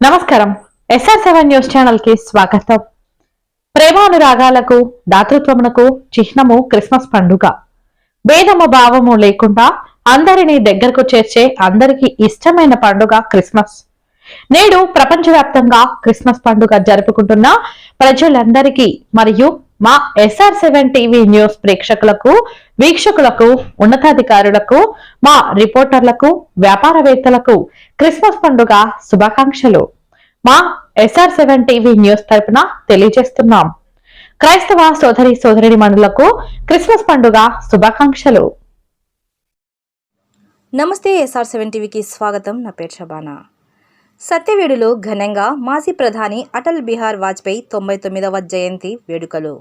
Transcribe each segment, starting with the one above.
నమస్కారం. SR seven news ఛానల్కి స్వాగతం. ప్రేమానురాగాలకు దాతృత్వమునకు చిహ్నము క్రిస్మస్ పండుగ. భేదము భావము లేకుండా అందరినీ దగ్గరకు చేర్చే అందరికీ ఇష్టమైన పండుగ క్రిస్మస్. నేడు ప్రపంచవ్యాప్తంగా క్రిస్మస్ పండుగ జరుపుకుంటున్న ప్రజలందరికీ మరియు మా ఎస్ఆర్ సెవెన్ టీవీ న్యూస్ ప్రేక్షకులకు వీక్షకులకు ఉన్నతాధికారులకు మా రిపోర్టర్లకు వ్యాపారవేత్తలకు క్రిస్మస్ పండుగ శుభాకాంక్షలు. మా ఎస్ఆర్ సెవెన్ టీవీ న్యూస్ తరపున తెలియజేస్తున్నాం. క్రైస్తవ సోదరి సోదరి మనులకు క్రిస్మస్ పండుగ శుభాకాంక్షలు. నమస్తే ఎస్ఆర్ సెవెన్ టీవీకి స్వాగతం. నా పేరు షబానా. సత్యవేడులో ఘనంగా మాజీ ప్రధాని అటల్ బిహార్ వాజ్పేయి తొంభై తొమ్మిదవ జయంతి వేడుకలు.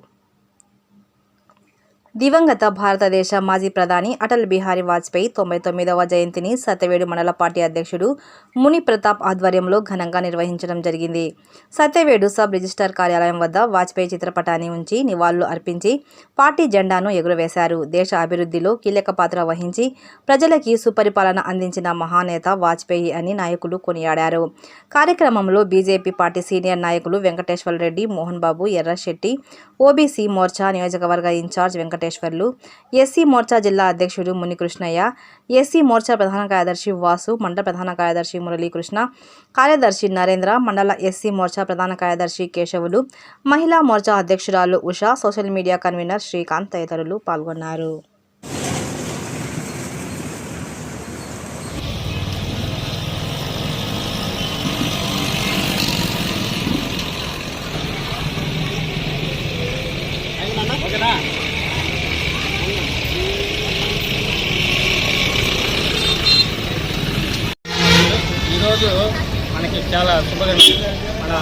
దివంగత భారతదేశ మాజీ ప్రధాని అటల్ బిహారీ వాజ్పేయి తొంభై తొమ్మిదవ జయంతిని సత్యవేడు మండల పార్టీ అధ్యక్షుడు ముని ప్రతాప్ ఆధ్వర్యంలో ఘనంగా నిర్వహించడం జరిగింది. సత్యవేడు సబ్ రిజిస్టార్ కార్యాలయం వద్ద వాజ్పేయి చిత్రపటాన్ని ఉంచి నివాళులు అర్పించి పార్టీ జెండాను ఎగురవేశారు. దేశ అభివృద్ధిలో కీలక పాత్ర వహించి ప్రజలకి సుపరిపాలన అందించిన మహానేత వాజ్పేయి అని నాయకులు కొనియాడారు. కార్యక్రమంలో బీజేపీ పార్టీ సీనియర్ నాయకులు వెంకటేశ్వర రెడ్డి మోహన్ బాబు ఎర్రశెట్టి ఓబీసీ మోర్చా నియోజకవర్గ ఇన్ఛార్జ్ వెంకటేశ్వర్లు ఎస్సీ మోర్చా జిల్లా అధ్యక్షుడు మునికృష్ణయ్య ఎస్సీ మోర్చా ప్రధాన కార్యదర్శి వాసు మండల ప్రధాన కార్యదర్శి మురళీకృష్ణ కార్యదర్శి నరేంద్ర మండల ఎస్సీ మోర్చా ప్రధాన కార్యదర్శి కేశవులు మహిళా మోర్చా అధ్యక్షురాలు Usha social media convener Srikanth తదితరులు పాల్గొన్నారు. ఈరోజు మనకి చాలా శుభదినం. మన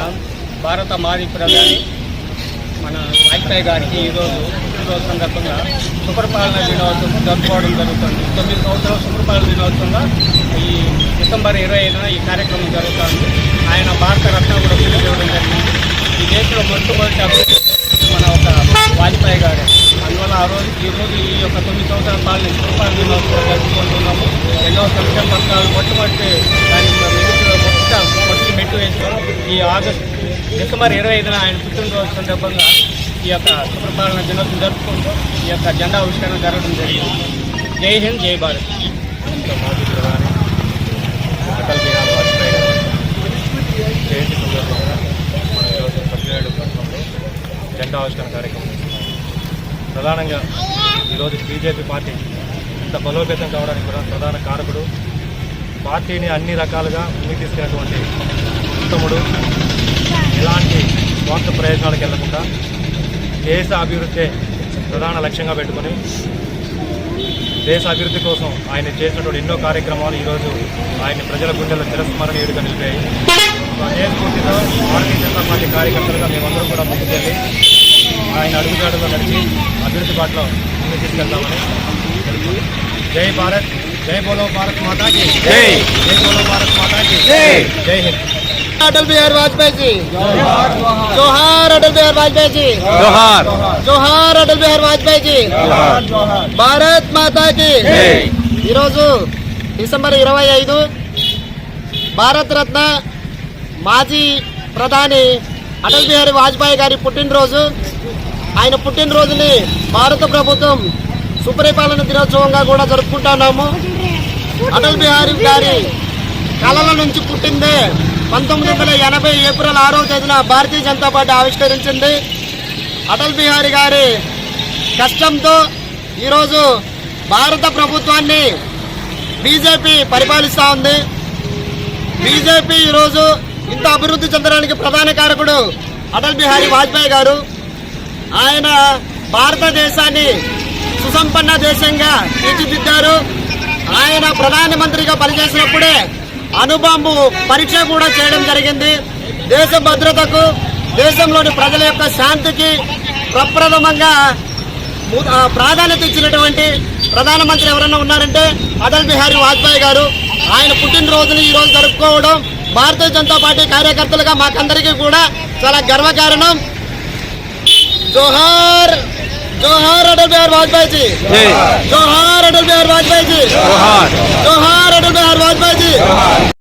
భారత మాజీ ప్రధాని మన వాజ్పేయి గారికి ఈరోజు ఈరోజు సందర్భంగా సుపరిపాలన దినోత్సవం జరుపుకోవడం జరుగుతుంది. తొమ్మిది సంవత్సరాల సుపరిపాలన దినోత్సవంగా ఈ డిసెంబర్ ఇరవై ఐదున ఈ కార్యక్రమం జరుగుతుంది. ఆయన భారత రత్న కూడా పిలువడం జరిగింది. ఈ దేశంలో మొట్టమొదటి అభివృద్ధి మన ఒక వాజ్పేయి గారు. అందువల్ల ఆ రోజు ఈ రోజు ఈ యొక్క తొమ్మిది సంవత్సరాల పాలన సుపరిపాలన దినోత్సవం జరుపుకుంటున్నాము. ఎన్నో సంక్షేమ పథకాలు మొట్టమొదటి ఈ ఆగస్టు డిసెంబర్ ఇరవై ఐదున ఆయన పుట్టినరోజు సందర్భంగా ఈ యొక్క సుప్రపాలన దినోత్సవం జరుపుకుంటూ ఈ యొక్క జెండా ఆవిష్కరణ జరగడం జరిగింది. జై హింద్ జై భారత్. అటల్ బిహారీ వాజ్పేయి జయంతి సందర్భంగా ఈరోజు జెండా ఆవిష్కరణ కార్యక్రమం ప్రధానంగా ఈరోజు బీజేపీ పార్టీ ఇంత బలోపేతం కావడానికి కూడా ప్రధాన కారకుడు. పార్టీని అన్ని రకాలుగా ముందుకు తీసుకెళ్ళినటువంటి ఉత్తముడు ఎలాంటి స్వార్థ ప్రయోజనాలకు వెళ్ళకుండా దేశ అభివృద్ధి ప్రధాన లక్ష్యంగా పెట్టుకొని దేశ అభివృద్ధి కోసం ఆయన చేసినటువంటి ఎన్నో కార్యక్రమాలు ఈరోజు ఆయన ప్రజల గుండెల్లో చిరస్మరణీయుడిగా నిలిపాయి. స్ఫూర్తితో భారతీయ జనతా పార్టీ కార్యకర్తలుగా మేమందరం కూడా ముందుకెళ్ళి ఆయన అడుగుజాడులో నడిచి అభివృద్ధి బాటలో ముందుకు తీసుకెళ్తామని జై భారత్ జై బోలో భారత్ మాతాకి జై జై బోలో భారత్ మాతాకి జై జై హింద్. अटल बिहारी वाजपेयी जी जोहार अटल बिहारी वाजपेयी जी జోహార్ జోహార్ అటల్ బిహారీ వాజ్పేయి జీ భారత్ మాతా కి ఈరోజు డిసెంబర్ ఇరవై ఐదు భారత రత్న మాజీ ప్రధాని అటల్ బిహారీ వాజ్పేయి గారి పుట్టినరోజు ఆయన పుట్టినరోజుని భారత ప్రభుత్వం సుపరిపాలన దినోత్సవంగా కూడా జరుపుకుంటున్నాము అటల్ బిహారీ గారి కళల నుంచి పుట్టిందే పంతొమ్మిది వందల ఎనభై ఏప్రిల్ ఆరో తేదీన భారతీయ జనతా పార్టీ ఆవిష్కరించింది. అటల్ బిహారీ గారి కష్టంతో ఈరోజు భారత ప్రభుత్వాన్ని బీజేపీ పరిపాలిస్తూ ఉంది. బీజేపీ ఈరోజు ఇంత అభివృద్ధి చెందడానికి ప్రధాన కారకుడు అటల్ బిహారీ వాజ్పేయి గారు. ఆయన భారతదేశాన్ని సుసంపన్న దేశంగా తీర్చిదిద్దారు. ఆయన ప్రధానమంత్రిగా పనిచేసినప్పుడే అణుబాంబు పరీక్ష కూడా చేయడం జరిగింది. దేశ భద్రతకు దేశంలోని ప్రజల యొక్క శాంతికి ప్రప్రథమంగా ప్రాధాన్యత ఇచ్చినటువంటి ప్రధానమంత్రి ఎవరైనా ఉన్నారంటే అటల్ బిహారీ వాజ్పేయి గారు. ఆయన పుట్టినరోజుని ఈ రోజు జరుపుకోవడం భారతీయ జనతా పార్టీ కార్యకర్తలుగా మాకందరికీ కూడా చాలా గర్వకారణం. జోహార్ జోహార్ అటల్ బిహారీ వాజ్పేయి జోహార్ అటల్ బిహారీ వాజ్పేయి జీ. वाजपेयी जी।